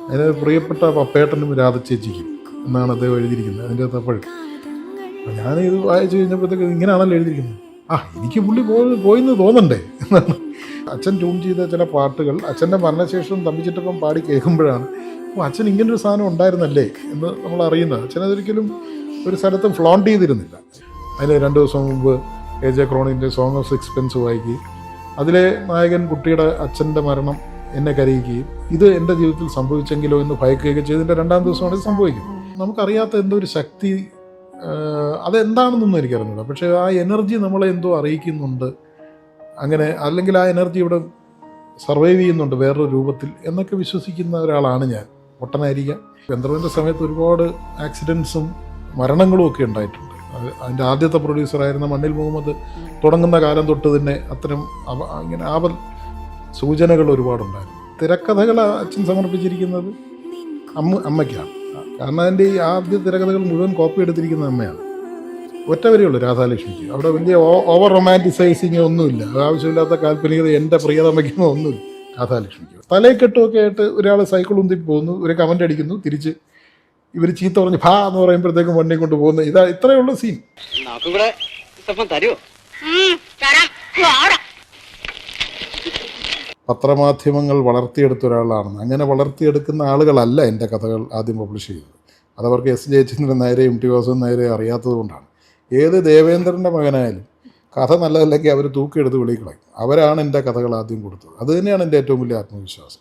അതിന് പ്രിയപ്പെട്ട പപ്പേട്ടനും രാധച്ചേച്ചിക്കും എന്നാണ് അദ്ദേഹം എഴുതിയിരിക്കുന്നത്. അതിന്റെ അകത്ത് അപ്പോഴും ഞാൻ ഇത് വായിച്ചു കഴിഞ്ഞപ്പോഴത്തേക്ക് ഇങ്ങനെയാണല്ലോ എഴുതിയിരിക്കുന്നത്. ആ എനിക്ക് പുള്ളി പോയി പോയിന്ന് തോന്നണ്ടേ? എന്നാണ്. അച്ഛൻ ട്യൂൺ ചെയ്ത ചില പാട്ടുകൾ അച്ഛന്റെ മരണശേഷം തമ്പിച്ചിട്ടപ്പം പാടി കേൾക്കുമ്പോഴാണ് അപ്പോൾ അച്ഛൻ ഇങ്ങനൊരു സാധനം ഉണ്ടായിരുന്നല്ലേ? എന്ന് നമ്മൾ അറിയുന്നത്. അച്ഛൻ അതൊരിക്കലും ഒരു സ്ഥലത്തും ഫ്ലോണ്ട് ചെയ്തിരുന്നില്ല. അതിന് രണ്ട് ദിവസം മുമ്പ് എ ജെ ക്രോണിന്റെ സോങ് ഓഫ് സിക്സ്പെൻസ് വായിക്കുകയും അതിലെ നായകൻ കുട്ടിയുടെ അച്ഛന്റെ മരണം എന്നെ കരയിക്കുകയും ഇത് എന്റെ ജീവിതത്തിൽ സംഭവിച്ചെങ്കിലോ എന്ന് ഭയക്കുകയൊക്കെ ചെയ്തതിന്റെ രണ്ടാം ദിവസമാണ് ഇത് സംഭവിക്കുന്നത്. നമുക്കറിയാത്ത എന്തോ ഒരു ശക്തി അതെന്താണെന്നൊന്നും എനിക്കറിഞ്ഞില്ല പക്ഷേ ആ എനർജി നമ്മളെ എന്തോ അറിയിക്കുന്നുണ്ട്. അങ്ങനെ അല്ലെങ്കിൽ ആ എനർജി ഇവിടെ സർവൈവ് ചെയ്യുന്നുണ്ട് വേറൊരു രൂപത്തിൽ എന്നൊക്കെ വിശ്വസിക്കുന്ന ഒരാളാണ് ഞാൻ. ഒട്ടനായിരിക്കാം. ഗന്ധർവന്റെ സമയത്ത് ഒരുപാട് ആക്സിഡൻസും മരണങ്ങളും ഒക്കെ ഉണ്ടായിട്ടുണ്ട്. അത് അതിന്റെ ആദ്യത്തെ പ്രൊഡ്യൂസറായിരുന്ന മണ്ണിൽ മുഹമ്മദ് തുടങ്ങുന്ന കാലം തൊട്ട് തന്നെ അത്തരം ഇങ്ങനെ ആപൽ സൂചനകൾ ഒരുപാടുണ്ടായിരുന്നു. തിരക്കഥകൾ അച്ഛൻ സമർപ്പിച്ചിരിക്കുന്നത് അമ്മ അമ്മയ്ക്കാണ്. കാരണം അതിന്റെ ഈ ആദ്യ തിരക്കഥകൾ മുഴുവൻ കോപ്പി എടുത്തിരിക്കുന്ന അമ്മയാണ്. ഒറ്റ വരെയുള്ളൂ രാധാലക്ഷ്മിക്ക്. അവിടെ വലിയ ഓവർ റൊമാന്റിസൈസിങ് ഒന്നുമില്ല ആവശ്യമില്ലാത്ത കാൽപ്പനികത എന്റെ പ്രിയതമയ്ക്കുന്ന ഒന്നുമില്ല രാധാലക്ഷ്മിക്ക്. തലയെക്കെട്ടുമൊക്കെ ആയിട്ട് ഒരാൾ സൈക്കിൾ ഉന്തി പോകുന്നു ഒരു കമന്റ് അടിക്കുന്നു തിരിച്ച് ഇവർ ചീത്ത പറഞ്ഞ് ഭാ എന്ന് പറയുമ്പോഴത്തേക്കും വണ്ടി കൊണ്ട് പോകുന്നു. ഇതാ ഇത്രയുള്ള ഉള്ളൂ സീൻ തരൂ. തരുമോ പത്രമാധ്യമങ്ങൾ വളർത്തിയെടുത്ത ഒരാളാണെന്ന്. അങ്ങനെ വളർത്തിയെടുക്കുന്ന ആളുകളല്ല എന്റെ കഥകൾ ആദ്യം പബ്ലിഷ് ചെയ്തത്. അതവർക്ക് എസ്. ജയചന്ദ്രൻ നായരെ എം. ടി. വാസുദേവൻ നായരെ അറിയാത്തതുകൊണ്ടാണ് ഏത് ദേവേന്ദ്രന്റെ മകനായാലും കഥ നല്ലതല്ലെങ്കിൽ അവർ തൂക്കിയെടുത്ത് വെളിയിൽ അവരാണ് എന്റെ കഥകൾ ആദ്യം കൊടുത്തത്. അത് തന്നെയാണ് എന്റെ ഏറ്റവും വലിയ ആത്മവിശ്വാസം.